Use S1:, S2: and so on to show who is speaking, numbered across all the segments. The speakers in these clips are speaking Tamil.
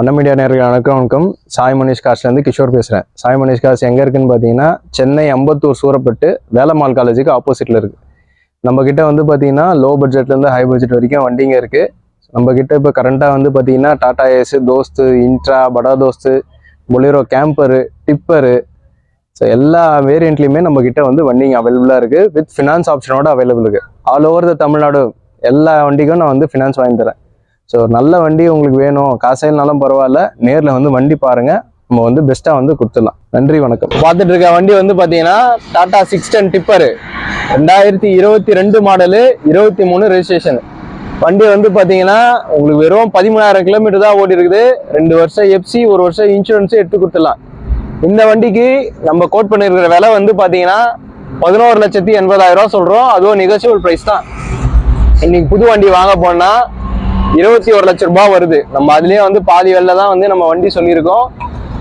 S1: அண்ணா மீடியா நேர்கள் வணக்கம் வணக்கம். சாய் மணிஷ் காஷ்லேருந்து கிஷோர் பேசுகிறேன் சாய் மணிஷ் காஷ் எங்கே இருக்குன்னு பார்த்தீங்கன்னா சென்னை அம்பத்தூர் சூரப்பட்டு வேலம்மாள் காலேஜுக்கு ஆப்போசிட்டில் இருக்குது நம்ம வந்து பார்த்தீங்கன்னா லோ பட்ஜெட்லேருந்து ஹை பட்ஜெட் வரைக்கும் வண்டிங்க இருக்குது நம்மக்கிட்ட இப்போ கரண்ட்டாக வந்து பார்த்தீங்கன்னா Tata Ace Dost Intra Bada Dost Bolero camper tipper. So எல்லா வேரியண்ட்லையுமே நம்ம வந்து வண்டிங்க அவைலபிளாக இருக்குது வித் ஃபினான்ஸ் ஆப்ஷனோட அவைலபிள் இருக்குது ஆல் ஓவர் த தமிழ்நாடு எல்லா வண்டிக்கும் நான் வந்து ஃபினான்ஸ் வாங்கி தரேன். ஸோ நல்ல வண்டி உங்களுக்கு வேணும். காசைனாலும் பரவாயில்ல. நேரில் வந்து வண்டி பாருங்க. நம்ம வந்து பெஸ்ட்டாக வந்து கொடுத்துடலாம். நன்றி வணக்கம். பார்த்துட்டு இருக்க வண்டி வந்து பார்த்தீங்கன்னா டாடா சிக்ஸ் டென் டிப்பரு ரெண்டாயிரத்தி இருபத்தி ரெண்டு மாடலு இருபத்தி மூணு ரெஜிஸ்ட்ரேஷன் வண்டி வந்து பார்த்தீங்கன்னா உங்களுக்கு வெறும் பதிமூணாயிரம் கிலோமீட்டர் தான் ஓடி இருக்குது. ரெண்டு வருஷம் எஃப்சி ஒரு வருஷம் இன்சூரன்ஸு எடுத்து கொடுத்துடலாம். இந்த வண்டிக்கு நம்ம கோட் பண்ணியிருக்கிற விலை வந்து பார்த்தீங்கன்னா பதினோரு லட்சத்தி எண்பதாயிரம் ரூபா சொல்கிறோம் அதுவும் நெகோசியபிள் ப்ரைஸ் தான். இன்னைக்கு புது வண்டி வாங்க போனால் இருபத்தி ஒரு லட்ச ரூபாய் வருது. நம்ம அதுலேயே வந்து பாதி வெளில தான் வந்து நம்ம வண்டி சொல்லியிருக்கோம்.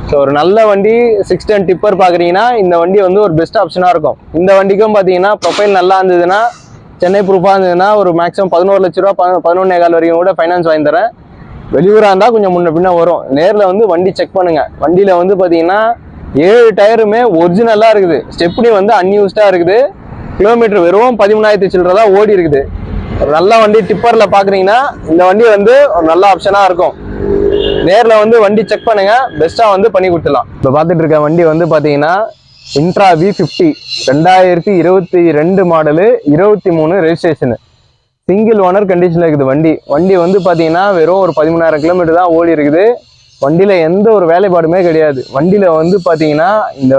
S1: ஸோ ஒரு நல்ல வண்டி சிக்ஸ் டென் டிப்பர் பார்க்குறீங்கன்னா இந்த வண்டி வந்து ஒரு பெஸ்ட் ஆப்ஷனாக இருக்கும். இந்த வண்டிக்கும் பார்த்தீங்கன்னா ப்ரொஃபைல் நல்லா இருந்ததுன்னா சென்னை ப்ரூஃபாக இருந்ததுன்னா ஒரு மேக்ஸிமம் பதினோரு லட்ச ரூபா ப- பதினொன்னே கால் வரைக்கும் கூட ஃபைனான்ஸ் வாங்கி தரேன். வெளியூராக இருந்தால் கொஞ்சம் முன்ன பின்ன வரும். நேரில் வந்து வண்டி செக் பண்ணுங்கள் வண்டியில் வந்து பார்த்தீங்கன்னா ஏழு டயருமே ஒரிஜினலாக இருக்குது. ஸ்டெப்னி வந்து அன்யூஸ்டாக இருக்குது. கிலோமீட்டர் வெறும் பதிமூணாயிரத்தி சில்லற தான் ஓடி இருக்குது ஒரு நல்ல வண்டி டிப்பரில் பார்க்குறீங்கன்னா இந்த வண்டி வந்து ஒரு நல்ல ஆப்ஷனாக இருக்கும். நேரில் வந்து வண்டி செக் பண்ணுங்கள் பெஸ்ட்டாக வந்து பண்ணி கொடுத்துடலாம். இப்போ பார்த்துட்டு இருக்க வண்டி வந்து பார்த்தீங்கன்னா இன்ட்ரா வி ஃபிஃப்டி ரெண்டாயிரத்தி இருபத்தி ரெண்டு மாடலு இருபத்தி மூணு ரெஜிஸ்ட்ரேஷனு சிங்கிள் ஓனர் கண்டிஷனில் இருக்குது வண்டி. வண்டி வந்து பார்த்தீங்கன்னா வெறும் ஒரு பதிமூணாயிரம் கிலோமீட்டர் தான் ஓடி இருக்குது. வண்டியில் எந்த ஒரு வேலைப்பாடுமே கிடையாது. வண்டியில் வந்து பார்த்தீங்கன்னா இந்த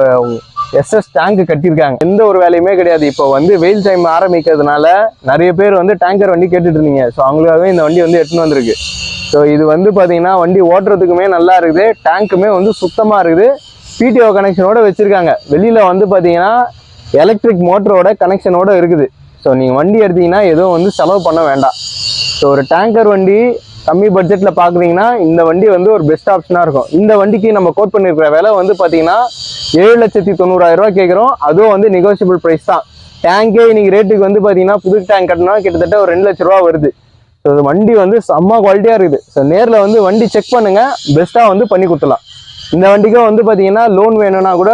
S1: எஸ்எஸ் டேங்க் கட்டியிருக்காங்க. எந்த ஒரு வேலையுமே கிடையாது. இப்போ வந்து வெயில் டைம் ஆரம்பிக்கிறதுனால நிறைய பேர் வந்து டேங்கர் வண்டி கேட்டுட்டு இருந்தீங்க. ஸோ அவங்களுக்காகவே இந்த வண்டி வந்து எடுத்துன்னு வந்திருக்கு. ஸோ இது வந்து பார்த்தீங்கன்னா வண்டி ஓட்டுறதுக்குமே நல்லா இருக்குது. டேங்க்குமே வந்து சுத்தமாக இருக்குது. பிடிஓ கனெக்ஷனோட வச்சுருக்காங்க. வெளியில் வந்து பார்த்தீங்கன்னா எலக்ட்ரிக் மோட்டரோட கனெக்ஷனோட இருக்குது. ஸோ நீங்கள் வண்டி எடுத்தீங்கன்னா எதுவும் வந்து செலவு பண்ண வேண்டாம். ஸோ ஒரு டேங்கர் வண்டி கம்மி பட்ஜெட்டில் பார்க்குறீங்கன்னா இந்த வண்டி வந்து ஒரு பெஸ்ட் ஆப்ஷனாக இருக்கும். இந்த வண்டிக்கு நம்ம கோட் பண்ணியிருக்கிற விலை வந்து பார்த்தீங்கன்னா ஏழு லட்சத்தி தொண்ணூறாயிரம் கேட்குறோம் அதுவும் வந்து நெகோசியபிள் ப்ரைஸ் தான். டேங்கே இன்னைக்கு ரேட்டுக்கு வந்து பார்த்தீங்கன்னா புது டேங்க் கட்டினா கிட்டத்தட்ட ஒரு ரெண்டு லட்ச ரூபா வருது. ஸோ வண்டி வந்து செம்ம குவாலிட்டியாக இருக்குது. ஸோ நேரில் வந்து வண்டி செக் பண்ணுங்கள் பெஸ்ட்டாக வந்து பண்ணி கொடுத்துலாம் இந்த வண்டிக்கும் வந்து பார்த்தீங்கன்னா லோன் வேணும்னா கூட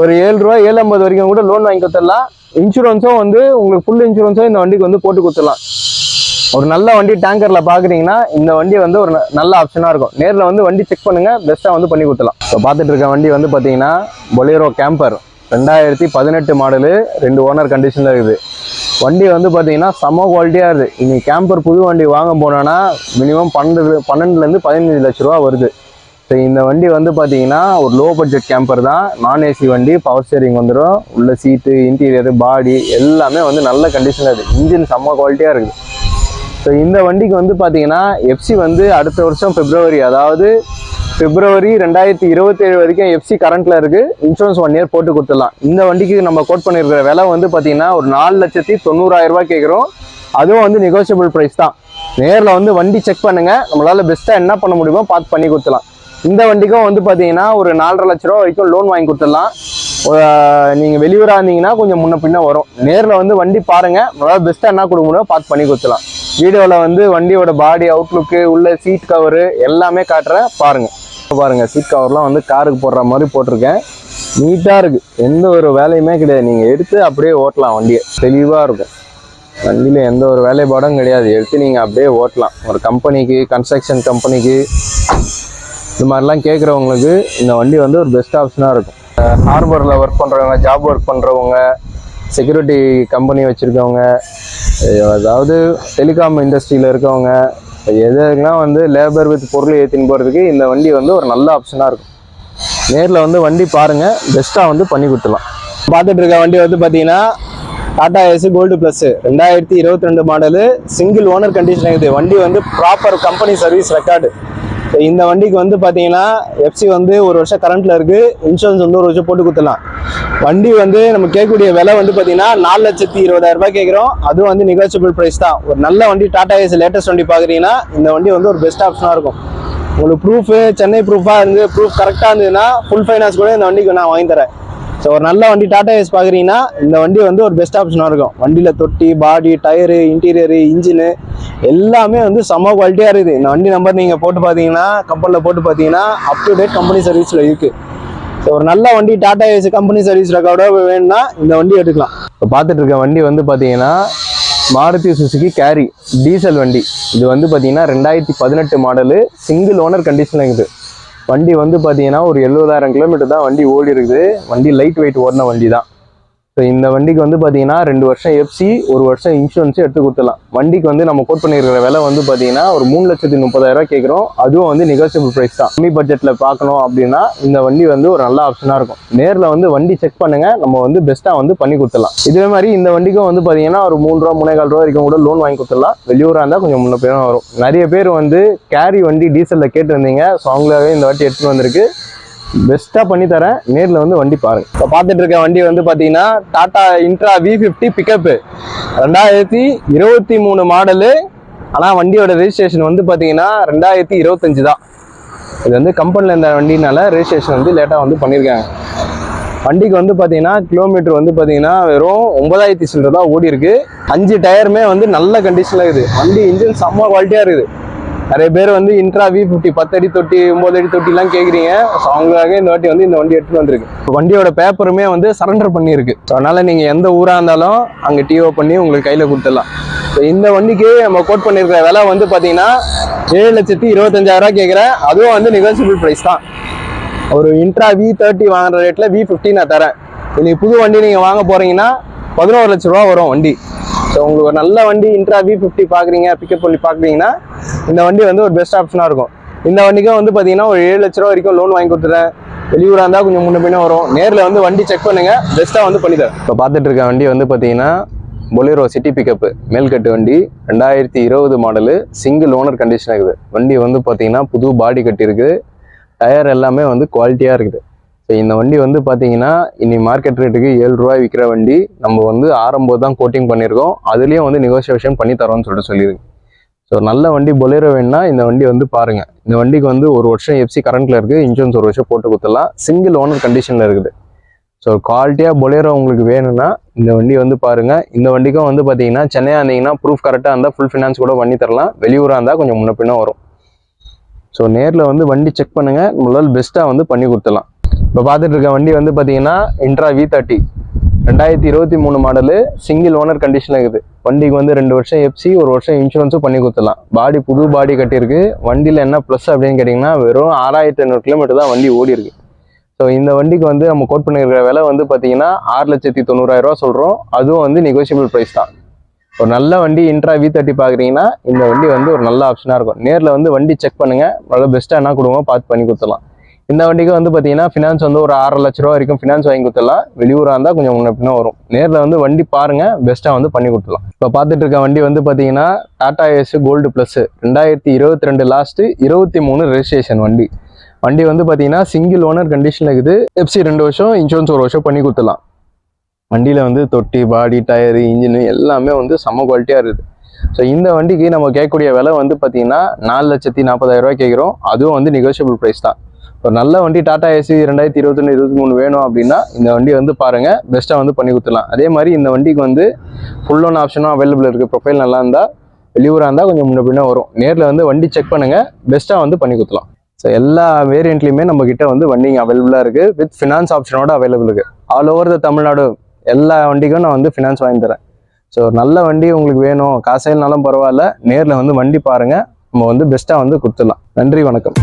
S1: ஒரு ஏழு ரூபா ஏழு ஐம்பது வரைக்கும் கூட லோன் வாங்கி கொடுத்துடலாம். இன்சூரன்ஸும் வந்து உங்களுக்கு ஃபுல் இன்சூரன்ஸும் இந்த வண்டிக்கு வந்து போட்டு கொடுத்துடலாம். ஒரு நல்ல வண்டி டேங்கரில் பார்க்குறீங்கன்னா இந்த வண்டி வந்து ஒரு நல்ல ஆப்ஷனாக இருக்கும். நேரில் வந்து வண்டி செக் பண்ணுங்கள் பெஸ்ட்டாக வந்து பண்ணி கொடுத்துலாம் இப்போ பார்த்துட்டு இருக்க வண்டி வந்து பார்த்தீங்கன்னா பொலேரோ கேம்பர் ரெண்டாயிரத்தி பதினெட்டு மாடலு ரெண்டு ஓனர் கண்டிஷனில் இருக்குது. வண்டி வந்து பார்த்தீங்கன்னா செம குவாலிட்டியாக இருக்குது. இன்னைக்கு கேம்பர் புது வண்டி வாங்க போனோன்னா மினிமம் பன்னெண்டு பன்னெண்டுலேருந்து பதினஞ்சு லட்ச ரூபா வருது. ஸோ இந்த வண்டி வந்து பார்த்தீங்கன்னா ஒரு லோ பட்ஜெட் கேம்பர் தான். நான் ஏசி வண்டி பவர் ஸ்டேரிங் வந்துடும் உள்ள சீட்டு இன்டீரியர் பாடி எல்லாமே வந்து நல்ல கண்டிஷனில் இருக்குது. இன்ஜின் செம்ம குவாலிட்டியாக இருக்குது. ஸோ இந்த வண்டிக்கு வந்து பார்த்தீங்கன்னா எஃப்சி வந்து அடுத்த வருஷம் பிப்ரவரி அதாவது பிப்ரவரி ரெண்டாயிரத்தி இருபத்தேழு வரைக்கும் எஃப்சி கரண்ட்டில் இருக்குது இன்சூரன்ஸ் ஒன் இயர் போட்டு கொடுத்துடலாம். இந்த வண்டிக்கு நம்ம கோட் பண்ணியிருக்கிற விலை வந்து பார்த்தீங்கன்னா ஒரு நாலு லட்சத்தி தொண்ணூறாயிரம் கேட்குறோம் அதுவும் வந்து நெகோசியபிள் ப்ரைஸ் தான். நேரில் வந்து வண்டி செக் பண்ணுங்கள் நம்மளால் பெஸ்ட்டாக என்ன பண்ண முடியுமோ பார்த்து பண்ணி கொடுத்துலாம் இந்த வண்டிக்கும் வந்து பார்த்தீங்கன்னா ஒரு நாலரை லட்ச ரூபா வரைக்கும் லோன் வாங்கி கொடுத்துடலாம். நீங்கள் வெளியூராக இருந்தீங்கன்னா கொஞ்சம் முன்ன பின்ன வரும். நேரில் வந்து வண்டி பாருங்கள் நம்மளால் பெஸ்ட்டாக என்ன கொடுக்க முடியுமோ பார்த்து பண்ணி கொடுத்துலாம் வீடியோவில் வந்து வண்டியோட பாடி அவுட்லுக்கு உள்ள சீட் கவரு எல்லாமே காட்டுறேன் பாருங்கள் பாருங்கள் சீட் கவர்லாம் வந்து காருக்கு போடுற மாதிரி போட்டிருக்கேன். நீட்டாக இருக்குது எந்த ஒரு வேலையுமே கிடையாது. நீங்கள் எடுத்து அப்படியே ஓட்டலாம் வண்டியை. தெளிவாக இருக்கும். வண்டியில் எந்த ஒரு வேலைப்பாடும் கிடையாது. எடுத்து நீங்கள் அப்படியே ஓட்டலாம். ஒரு கம்பெனிக்கு கன்ஸ்ட்ரக்ஷன் கம்பெனிக்கு இந்த மாதிரிலாம் கேட்குறவங்களுக்கு இந்த வண்டி வந்து ஒரு பெஸ்ட் ஆப்ஷனாக இருக்கும். ஹார்பரில் ஒர்க் பண்ணுறவங்க ஜாப் ஒர்க் பண்ணுறவங்க செக்யூரிட்டி கம்பெனி வச்சுருக்கவங்க அதாவது டெலிகாம் இண்டஸ்ட்ரியில் இருக்கவங்க எதுனா வந்து லேபர் வித் பொருள் ஏற்றின்னு போகிறதுக்கு இந்த வண்டி வந்து ஒரு நல்ல ஆப்ஷனாக இருக்கும். நேரில் வந்து வண்டி பாருங்கள் பெஸ்ட்டாக வந்து பண்ணி கொடுத்துலாம் பார்த்துட்டு இருக்க வண்டி வந்து பார்த்தீங்கன்னா டாடா ஏசி கோல்டு ப்ளஸ் ரெண்டாயிரத்தி இருபத்தி ரெண்டு மாடலு சிங்கிள் ஓனர் கண்டிஷன் இருக்குது வண்டி வந்து ப்ராப்பர் கம்பெனி சர்வீஸ் ரெக்கார்டு இந்த வண்டிக்கு வந்து பார்த்தீங்கன்னா எஃப்சி வந்து ஒரு வருஷம் கரண்ட்டில் இருக்குது இன்சூரன்ஸ் வந்து ஒரு வருஷம் போட்டு கொடுத்துடலாம். வண்டி வந்து நம்ம கேட்கக்கூடிய விலை வந்து பார்த்தீங்கன்னா நாலு லட்சத்தி இருபதாயிரம் ரூபாய் கேட்குறோம். அதுவும் வந்து நெகோசியபிள் ப்ரைஸ் தான். ஒரு நல்ல வண்டி டாடா ஏசி லேட்டஸ்ட் வண்டி பார்க்குறீங்கன்னா இந்த வண்டி வந்து ஒரு பெஸ்ட் ஆப்ஷனாக இருக்கும். உங்களுக்கு ப்ரூஃபு சென்னை ப்ரூஃபாக இருந்து ப்ரூஃப் கரெக்டாக இருந்ததுன்னா ஃபுல் ஃபைனான்ஸ் கூட இந்த வண்டிக்கு நான் வாங்கி தரேன். ஸோ ஒரு நல்ல வண்டி டாடா ஏஸ் பார்க்குறீங்கன்னா இந்த வண்டி வந்து ஒரு பெஸ்ட் ஆப்ஷனாக இருக்கும். வண்டியில் தொட்டி பாடி டயரு இன்டீரியரு இன்ஜினு எல்லாமே வந்து செம்ம குவாலிட்டியாக இருக்குது. இந்த வண்டி நம்பர் நீங்கள் போட்டு பார்த்தீங்கன்னா கம்பெனியில் போட்டு பார்த்தீங்கன்னா அப் டு டேட் கம்பெனி சர்வீஸில் இருக்குது ஸோ ஒரு நல்ல வண்டி டாடா ஏஸ் கம்பெனி சர்வீஸ் ரெக்கார்டோட வேணும்னா இந்த வண்டி எடுக்கலாம். இப்போ பார்த்துட்டு இருக்க வண்டி வந்து பார்த்தீங்கன்னா மாருதி சுசுகி கேரி டீசல் வண்டி. இது வந்து பார்த்தீங்கன்னா ரெண்டாயிரத்தி பதினெட்டு மாடலு சிங்கிள் ஓனர் கண்டிஷனில் இருக்குது. வண்டி வந்து பார்த்தீங்கன்னா ஒரு எழுபதாயிரம் கிலோமீட்டர் தான் வண்டி ஓடி இருக்குது வண்டி லைட் வெயிட் ஓடின வண்டி தான் ஸோ இந்த வண்டிக்கு வந்து பார்த்தீங்கன்னா ரெண்டு வருஷம் எஃப்சி ஒரு வருஷம் இன்சூரன்ஸும் எடுத்து கொடுத்துடலாம். வண்டிக்கு வந்து நம்ம கோட் பண்ணியிருக்கிற விலை வந்து பார்த்தீங்கன்னா ஒரு மூணு லட்சத்தி முப்பதாயிரரூவா கேட்குறோம் அதுவும் வந்து நெகோசியபிள் ப்ரைஸ் தான். கம்மி பட்ஜெட்டில் பார்க்கணும் அப்படின்னா இந்த வண்டி வந்து ஒரு நல்ல ஆப்ஷனாக இருக்கும். நேரில் வந்து வண்டி செக் பண்ணுங்கள் நம்ம வந்து பெஸ்ட்டாக வந்து பண்ணி கொடுத்துடலாம். இதே மாதிரி இந்த வண்டிக்கும் வந்து பார்த்தீங்கன்னா ஒரு மூணு ரூபா மூணே கால் ரூபா வரைக்கும் கூட லோன் வாங்கி கொடுத்துடலாம். வெளியூராக இருந்தால் கொஞ்சம் முன்ன பேரும் வரும். நிறைய பேர் வந்து கேரி வண்டி டீசலில் கேட்டிருந்தீங்க. ஸோ அவங்களாவே இந்த வாட்டி எடுத்துகிட்டு வந்திருக்கு. பெஸ்ட்டாக பண்ணி தரேன் நேரில் வந்து வண்டி பாருங்க. இப்போ பார்த்துட்டு இருக்க வண்டி வந்து பார்த்தீங்கன்னா Tata Intra V fifty pickup ரெண்டாயிரத்தி இருபத்தி மூணு மாடலு ஆனால் வண்டியோட ரெஜிஸ்ட்ரேஷன் வந்து பார்த்தீங்கன்னா ரெண்டாயிரத்தி இருபத்தஞ்சு தான். இது வந்து கம்பெனியில் இருந்த வண்டினால ரெஜிஸ்ட்ரேஷன் வந்து லேட்டாக வந்து பண்ணியிருக்காங்க வண்டிக்கு வந்து பார்த்தீங்கன்னா கிலோமீட்டர் வந்து பார்த்தீங்கன்னா வெறும் ஒன்பதாயிரத்தி சில்லர் தான் ஓடி இருக்கு அஞ்சு டயருமே வந்து நல்ல கண்டிஷனில் இருக்குது. வண்டி இன்ஜின் செம்ம குவாலிட்டியாக இருக்குது. நிறைய பேர் வந்து இன்ட்ரா வி ஃபிஃப்டி பத்து அடி தொட்டி ஒம்பது அடி தொட்டிலாம் கேட்குறீங்க ஸோ அவங்களுக்காக இந்த வாட்டி வந்து இந்த வண்டி எடுத்துகிட்டு வந்திருக்கு. வண்டியோட பேப்பருமே வந்து சரண்டர் பண்ணியிருக்கு. ஸோ அதனால் நீங்கள் எந்த ஊராக இருந்தாலும் அங்கே டிஓ பண்ணி உங்களுக்கு கையில் கொடுத்துடலாம். ஸோ இந்த வண்டிக்கு நம்ம கோட் பண்ணியிருக்கிற விலை வந்து பார்த்தீங்கன்னா ஏழு லட்சத்தி இருபத்தஞ்சாயிரரூவா கேட்குறேன் அதுவும் வந்து நெகோசியபிள் ப்ரைஸ் தான். ஒரு இன்ட்ரா வி தேர்ட்டி வாங்குற ரேட்டில் வி ஃபிஃப்டி நான் தரேன். நீங்கள் புது வண்டி நீங்கள் வாங்க போகிறீங்கன்னா பதினோரு லட்ச ரூபா வரும் வண்டி. ஸோ உங்களுக்கு ஒரு நல்ல வண்டி இன்ட்ரா வி ஃபிஃப்டி பார்க்குறீங்க பிக்கப் பண்ணி பார்க்குறீங்கன்னா இந்த வண்டி வந்து ஒரு பெஸ்ட் ஆப்ஷனாக இருக்கும். இந்த வண்டிக்கும் வந்து பார்த்தீங்கன்னா ஒரு ஏழு லட்ச ரூபா வரைக்கும் லோன் வாங்கி கொடுத்துறேன் வெளியூராக இருந்தால் கொஞ்சம் முன்ன பின்ன வரும். நேரில் வந்து வண்டி செக் பண்ணுங்கள் பெஸ்ட்டாக வந்து பண்ணித்தரேன். இப்போ பார்த்துட்டு இருக்க வண்டி வந்து பார்த்தீங்கன்னா பொலேரோ சிட்டி பிக்கப்பு மேல்கட்டு வண்டி. ரெண்டாயிரத்தி இருபது மாடலு சிங்கிள் ஓனர் கண்டிஷன் இருக்குது. வண்டி வந்து பார்த்தீங்கன்னா புது பாடி கட்டி இருக்குது டயர் எல்லாமே வந்து குவாலிட்டியாக இருக்குது. ஸோ இந்த வண்டி வந்து பார்த்தீங்கன்னா இனி மார்க்கெட் ரேட்டுக்கு ஏழு ரூபாய் விற்கிற வண்டி. நம்ம வந்து ஆரம்பம் தான் கோட்டிங் பண்ணியிருக்கோம். அதுலேயும் வந்து நெகோசியேஷன் பண்ணி தரோம்னு சொல்லிட்டு சொல்லியிருக்கு. ஸோ நல்ல வண்டி பொலேரோ வேணும்னா இந்த வண்டி வந்து பாருங்கள் இந்த வண்டிக்கு வந்து ஒரு வருஷம் எஃப்சி கரண்ட்டில் இருக்குது இன்சூரன்ஸ் ஒரு வருஷம் போட்டு கொடுத்துடலாம். சிங்கிள் ஓனர் கண்டிஷனில் இருக்குது. ஸோ குவாலிட்டியாக பொலேரோ உங்களுக்கு வேணும்னா இந்த வண்டி வந்து பாருங்கள் இந்த வண்டிக்கும் வந்து பார்த்தீங்கன்னா சென்னை இருந்தீங்கன்னா ப்ரூஃப் கரெக்டாக இருந்தால் ஃபுல் ஃபினான்ஸ் கூட பண்ணி தரலாம். வெளியூராக இருந்தால் கொஞ்சம் முன்ன பின்ன வரும். ஸோ நேரில் வந்து வண்டி செக் பண்ணுங்கள் முதல் பெஸ்ட்டாக வந்து பண்ணி கொடுத்துடலாம். இப்போ பார்த்துட்டு இருக்க வண்டி வந்து பார்த்தீங்கன்னா இன்ட்ரா வி தேர்ட்டி ரெண்டாயிரத்தி இருபத்தி மூணு மாடலு சிங்கிள் ஓனர் கண்டிஷனில் இருக்குது. வண்டிக்கு வந்து ரெண்டு வருஷம் எஃப்சி ஒரு வருஷம் இன்சூரன்ஸும் பண்ணி கொடுத்துடலாம். பாடி புது பாடி கட்டியிருக்கு. வண்டியில் என்ன ப்ளஸ் அப்படின்னு கேட்டிங்கன்னா வெறும் ஆறாயிரத்தி ஐநூறு கிலோமீட்டர் தான் வண்டி ஓடி இருக்கு ஸோ இந்த வண்டிக்கு வந்து நம்ம கோட் பண்ணியிருக்கிற விலை வந்து பார்த்தீங்கன்னா ஆறு லட்சத்தி தொண்ணூறாயிரரூவா சொல்கிறோம் அதுவும் வந்து நெகோசியபிள் ப்ரைஸ் தான். ஒரு நல்ல வண்டி இன்ட்ரா வி தேர்ட்டி பார்க்குறீங்கன்னா இந்த வண்டி வந்து ஒரு நல்ல ஆப்ஷனாக இருக்கும். நேரில் வந்து வண்டி செக் பண்ணுங்கள் நல்லா பெஸ்ட்டாக என்ன கொடுங்க பார்த்து பண்ணி கொடுத்துடலாம். இந்த வண்டிக்கு வந்து பார்த்தீங்கன்னா ஃபினான்ஸ் வந்து ஒரு ஆறரை லட்ச ரூபா வரைக்கும் ஃபினான்ஸ் வாங்கி கொடுத்துடலாம். வெளியூராக இருந்தால் கொஞ்சம் முன்ன பின்ன வரும். நேரில் வந்து வண்டி பாருங்கள் பெஸ்ட்டாக வந்து பண்ணி கொடுத்துலாம் இப்போ பார்த்துட்டு இருக்க வண்டி வந்து பார்த்தீங்கன்னா டாடா ஏஸ் கோல்டு ப்ளஸ் ரெண்டாயிரத்தி இருபத்தி ரெண்டு லாஸ்ட்டு இருபத்தி மூணு ரெஜிஸ்ட்ரேஷன் வண்டி. வண்டி வந்து பார்த்தீங்கன்னா சிங்கிள் ஓனர் கண்டிஷனில் இருக்குது. எஃப்சி ரெண்டு வருஷம் இன்சூரன்ஸ் ஒரு வருஷம் பண்ணி கொடுத்துடலாம். வண்டியில் வந்து தொட்டி பாடி டயரு இன்ஜினு எல்லாமே வந்து செம்ம குவாலிட்டியாக இருக்குது. ஸோ இந்த வண்டிக்கு நம்ம கேட்கக்கூடிய விலை வந்து பார்த்தீங்கன்னா நாலு லட்சத்தி நாற்பதாயிரம் ரூபாய் கேட்குறோம். அதுவும் வந்து நெகோஷியபிள் ப்ரைஸ் தான். ஒரு நல்ல வண்டி டாடா ஏசி ரெண்டாயிரத்தி இருபத்தொன்று இருபத்தி மூணு வேணும் அப்படின்னா இந்த வண்டி வந்து பாருங்கள் பெஸ்ட்டாக வந்து பண்ணி கொடுத்துலாம் அதே மாதிரி இந்த வண்டிக்கு வந்து ஃபுல் ஒன் ஆப்ஷனும் அவைலபிள் இருக்குது ப்ரொஃபைல் நல்லா இருந்தால் வெளியூராக இருந்தால் கொஞ்சம் முன்ன பின்ன வரும். நேரில் வந்து வண்டி செக் பண்ணுங்கள் பெஸ்ட்டாக வந்து பண்ணி கொடுத்துலாம் ஸோ எல்லா வேரியண்ட்லையுமே நம்ம வந்து வண்டிங்க அவைலபிளாக இருக்குது வித் ஃபினான்ஸ் ஆப்ஷனோட அவைலபிள் இருக்குது ஆல் ஓவர் த தமிழ்நாடு எல்லா வண்டிக்கும் நான் வந்து ஃபினான்ஸ் வாங்கி தரேன். ஸோ நல்ல வண்டி உங்களுக்கு வேணும். காசையில்னாலும் பரவாயில்ல. நேரில் வந்து வண்டி பாருங்கள் நம்ம வந்து பெஸ்ட்டாக வந்து கொடுத்துடலாம் நன்றி வணக்கம்.